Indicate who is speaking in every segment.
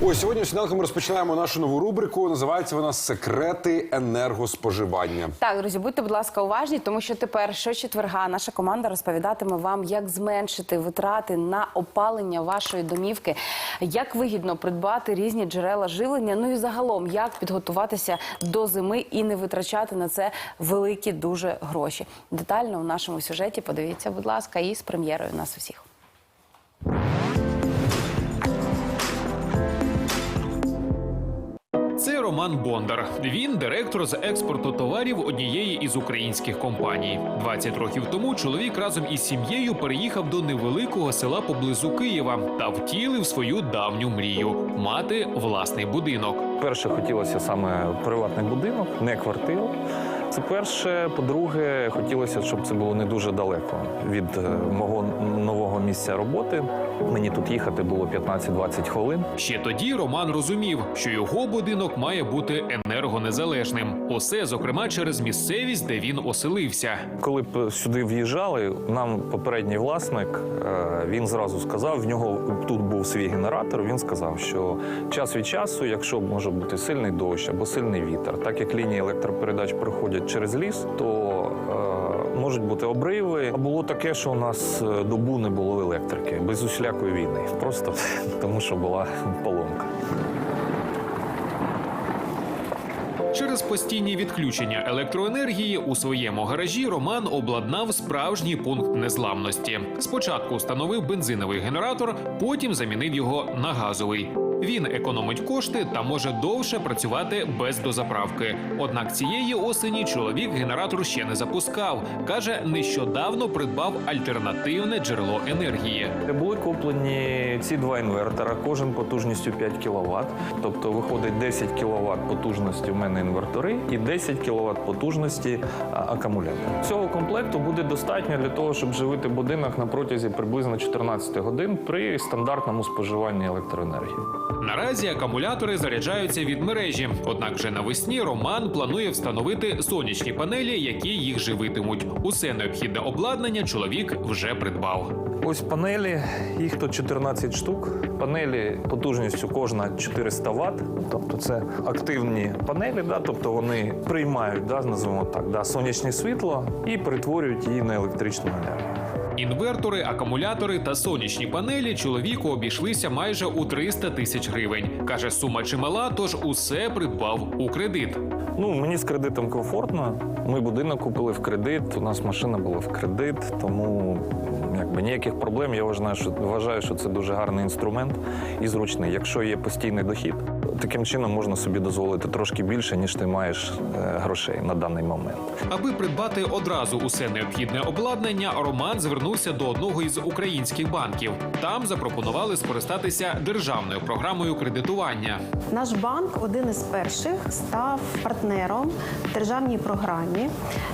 Speaker 1: Ось сьогодні сніданку ми розпочинаємо нашу нову рубрику. Називається вона Секрети енергоспоживання.
Speaker 2: Так, друзі, будьте, будь ласка, уважні, тому що тепер щочетверга наша команда розповідатиме вам, як зменшити витрати на опалення вашої домівки, як вигідно придбати різні джерела живлення. Ну і загалом, як підготуватися до зими і не витрачати на це великі дуже гроші. Детально у нашому сюжеті подивіться, будь ласка, і з прем'єрою нас усіх.
Speaker 3: Роман Бондар. Він директор з експорту товарів однієї із українських компаній. 20 років тому чоловік разом із сім'єю переїхав до невеликого села поблизу Києва та втілив свою давню мрію мати власний будинок.
Speaker 4: Перше хотілося саме приватний будинок, не квартиру. Це перше. По-друге, хотілося, щоб це було не дуже далеко від е, мого нового місця роботи. Мені тут їхати було 15-20 хвилин.
Speaker 3: Ще тоді Роман розумів, що його будинок має бути енергонезалежним. Усе, зокрема, через місцевість, де він оселився.
Speaker 4: Коли б сюди в'їжджали, нам попередній власник е, він зразу сказав: в нього тут був свій генератор. Він сказав, що час від часу, якщо може бути сильний дощ або сильний вітер, так як лінії електропередач проходять через ліс, то е, можуть бути обриви. А було таке, що у нас е, добу не було електрики без усілякої війни, просто тому, що була поломка.
Speaker 3: Через постійні відключення електроенергії у своєму гаражі Роман обладнав справжній пункт незламності. Спочатку встановив бензиновий генератор, потім замінив його на газовий. Він економить кошти та може довше працювати без дозаправки. Однак цієї осені чоловік генератор ще не запускав. каже, нещодавно придбав альтернативне джерело енергії.
Speaker 4: Були куплені ці два інвертора, кожен потужністю 5 кВт. Тобто виходить 10 кВт потужності в мене інвертори і 10 кВт потужності а, акумулятора. Цього комплекту буде достатньо для того, щоб живити будинок на протязі приблизно 14 годин при стандартному споживанні електроенергії.
Speaker 3: Наразі акумулятори заряджаються від мережі. Однак вже навесні Роман планує встановити сонячні панелі, які їх живитимуть. Усе необхідне обладнання чоловік вже придбав.
Speaker 4: Ось панелі, їх тут 14 штук. Панелі потужністю кожна 400 Вт. Тобто це активні панелі, да, тобто вони приймають, да, називаємо так, да, сонячне світло і перетворюють її на електричну енергію.
Speaker 3: Інвертори, акумулятори та сонячні панелі чоловіку обійшлися майже у 300 тисяч гривень. каже, сума чимала, тож усе придбав у кредит.
Speaker 4: Ну, мені з кредитом комфортно. Ми будинок купили в кредит, у нас машина була в кредит, тому якби ніяких проблем. Я вважаю, що вважаю, що це дуже гарний інструмент і зручний. Якщо є постійний дохід, таким чином можна собі дозволити трошки більше, ніж ти маєш е, грошей на даний момент.
Speaker 3: Аби придбати одразу усе необхідне обладнання, Роман звернувся до одного із українських банків. Там запропонували скористатися державною програмою кредитування.
Speaker 5: Наш банк один із перших став партнером державній програмі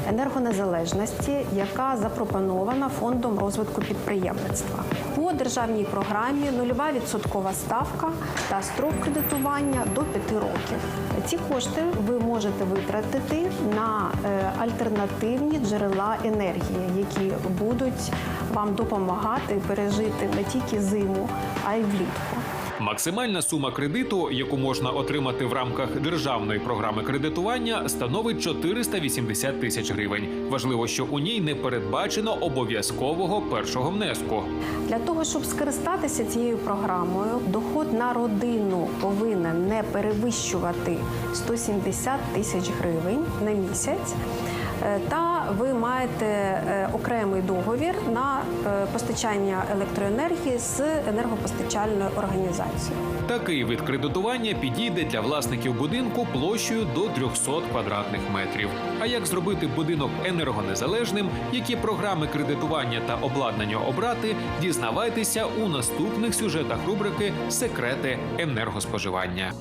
Speaker 5: енергонезалежності, яка запропонована фондом розвитку підприємництва. По державній програмі нульова відсоткова ставка та строк кредитування до 5 років. Ці кошти ви можете витратити на е, альтернативні джерела енергії, які будуть вам допомагати пережити не тільки зиму, а й влітку.
Speaker 3: Максимальна сума кредиту, яку можна отримати в рамках державної програми кредитування, становить 480 тисяч гривень. Важливо, що у ній не передбачено обов'язкового першого внеску.
Speaker 5: Для того, щоб скористатися цією програмою, доход на родину повинен не перевищувати 170 тисяч гривень на місяць. Е, Та ви маєте е, окремий договір на е, постачання електроенергії з енергопостачальною організацією.
Speaker 3: Такий вид кредитування підійде для власників будинку площею до 300 квадратних метрів. А як зробити будинок енергонезалежним, які програми кредитування та обладнання обрати, дізнавайтеся у наступних сюжетах рубрики Секрети енергоспоживання.